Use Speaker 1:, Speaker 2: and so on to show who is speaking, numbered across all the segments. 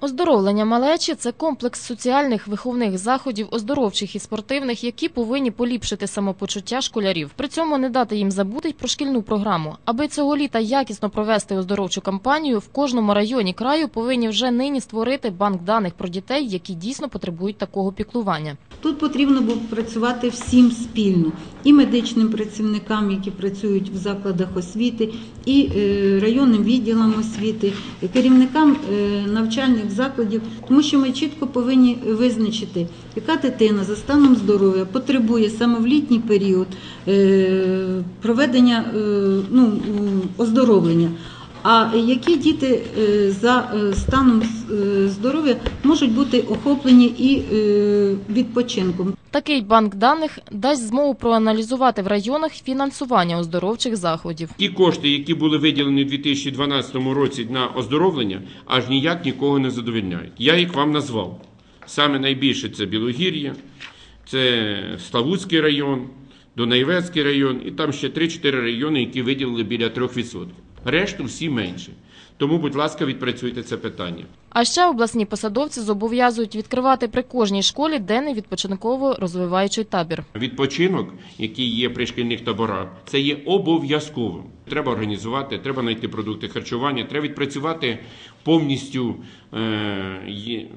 Speaker 1: Оздоровлення малечі це комплекс соціальних виховних заходів, оздоровчих і спортивних, які повинні поліпшити самопочуття школярів. При цьому не дати їм забути про шкільну програму. Аби цього літа якісно провести оздоровчу кампанію, в кожному районі краю повинні вже нині створити банк даних про дітей, які дійсно потребують такого піклування.
Speaker 2: Тут потрібно було працювати всім спільно і медичним працівникам, які працюють в закладах освіти, і е, районним відділам освіти, і керівникам е, навчальних закладів, тому що ми чітко повинні визначити, яка дитина за станом здоров'я потребує саме в літній період е, проведення ну, оздоровлення. А які діти е, за е, станом е, здоров'я можуть бути охоплені і відпочинком?
Speaker 1: Такий банк даних дасть змогу проаналізувати в районах фінансування оздоровчих заходів.
Speaker 3: Ті кошти, які були виділені у 2012 році на оздоровлення, аж ніяк нікого не задовольняють. Я їх вам назвав. Саме найбільше це Білогір'я, це Славутський район, Дунаєвецький район, і там ще 3-4 райони, які виділили біля 3%. Решту всі менше. Тому, будь ласка, відпрацюйте це питання.
Speaker 1: А ще обласні посадовці зобов'язують відкривати при кожній школі денний відпочинково-розвиваючий табір.
Speaker 3: Відпочинок, який є при шкільних таборах, це є обов'язковим. Треба організувати, треба знайти продукти харчування, треба відпрацювати повністю е,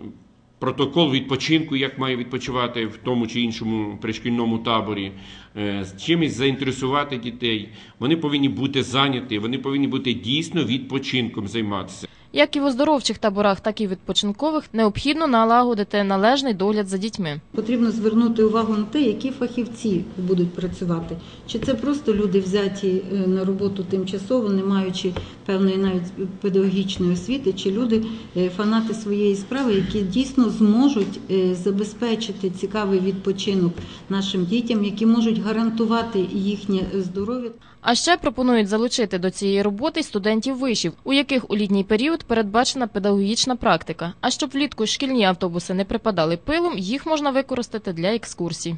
Speaker 3: протокол відпочинку, як має відпочивати в тому чи іншому пришкільному таборі, е, чимось заінтересувати дітей. Вони повинні бути зайняті, вони повинні бути дійсно відпочинком займатися.
Speaker 1: Як і в оздоровчих таборах, так і відпочинкових необхідно налагодити належний догляд за дітьми.
Speaker 2: Потрібно звернути увагу на те, які фахівці будуть працювати. Чи це просто люди взяті е, на роботу тимчасово, не маючи певної навіть педагогічної освіти, чи люди е, фанати своєї справи, які дійсно зможуть е, забезпечити цікавий відпочинок нашим дітям, які можуть гарантувати їхнє здоров'я.
Speaker 1: А ще пропонують залучити до цієї роботи студентів вишів, у яких у літній період передбачена педагогічна практика. А щоб влітку шкільні автобуси не припадали пилом, їх можна використати для екскурсій.